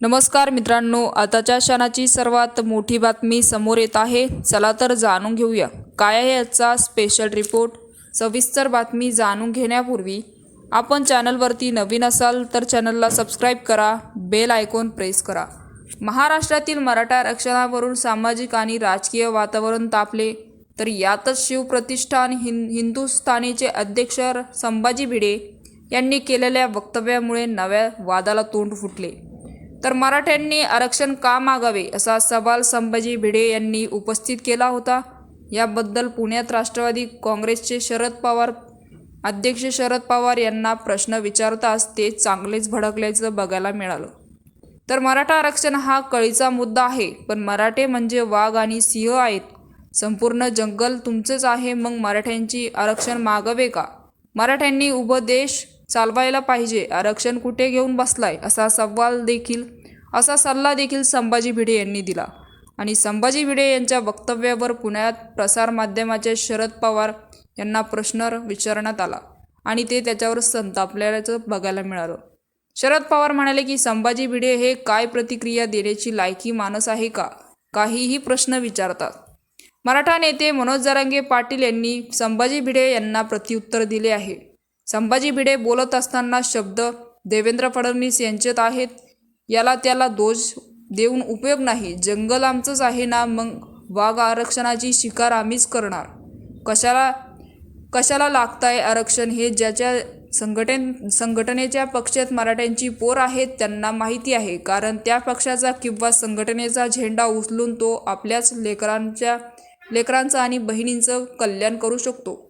नमस्कार मित्रांनो आताच्या क्षणाची सर्वात मोठी बातमी समोर येत आहे. चला तर जाणून घेऊया. काय आहे याचा स्पेशल रिपोर्ट सविस्तर बातमी जाणून घेण्यापूर्वी आपण चॅनलवरती नवीन असाल तर चॅनलला सबस्क्राईब करा बेल आयकॉन प्रेस करा. महाराष्ट्रातील मराठा आरक्षणावरून सामाजिक आणि राजकीय वातावरण तापले तर यातच शिवप्रतिष्ठान हिं हिंदुस्थानीचे अध्यक्ष संभाजी भिडे यांनी केलेल्या वक्तव्यामुळे नव्या वादाला तोंड फुटले. तर मराठ्यांनी आरक्षण का मागावे असा सवाल संभाजी भिडे यांनी उपस्थित केला होता. याबद्दल पुण्यात राष्ट्रवादी काँग्रेसचे शरद पवार अध्यक्ष शरद पवार यांना प्रश्न विचारताच ते चांगलेच भडकल्याचं बघायला मिळालं. तर मराठा आरक्षण हा कळीचा मुद्दा आहे पण मराठे म्हणजे वाघ आणि सिंह आहेत. संपूर्ण जंगल तुमचंच आहे मग मराठ्यांची आरक्षण मागावे का? मराठ्यांनी उभ देश चालवायला पाहिजे. आरक्षण कुठे घेऊन बसलाय? असा सवाल देखील असा सल्ला देखील संभाजी भिडे यांनी दिला. आणि संभाजी भिडे यांच्या वक्तव्यावर पुण्यात प्रसारमाध्यमाचे शरद पवार यांना प्रश्न विचारण्यात आला आणि ते त्याच्यावर संतापल्याचं बघायला मिळालं. शरद पवार म्हणाले की संभाजी भिडे हे काय प्रतिक्रिया देण्याची लायकी माणूस आहे का? काहीही प्रश्न विचारतात. मराठा नेते मनोज जरांगे पाटील यांनी संभाजी भिडे यांना प्रत्युत्तर दिले आहे. संभाजी भिडे बोलत असताना शब्द देवेंद्र फडणवीस यांच्यात आहेत. याला त्याला दोष देऊन उपयोग नाही. जंगल आमचंच आहे ना मग वाघ आरक्षणाची शिकार आम्हीच करणार. कशाला कशाला लागताय आरक्षण? हे ज्याच्या संघटन संघटनेच्या पक्षात मराठ्यांची पोर आहेत त्यांना माहिती आहे. कारण त्या पक्षाचा किंवा संघटनेचा झेंडा उचलून तो आपल्याच लेकरांच्या लेकरांचं आणि बहिणींचं कल्याण करू शकतो.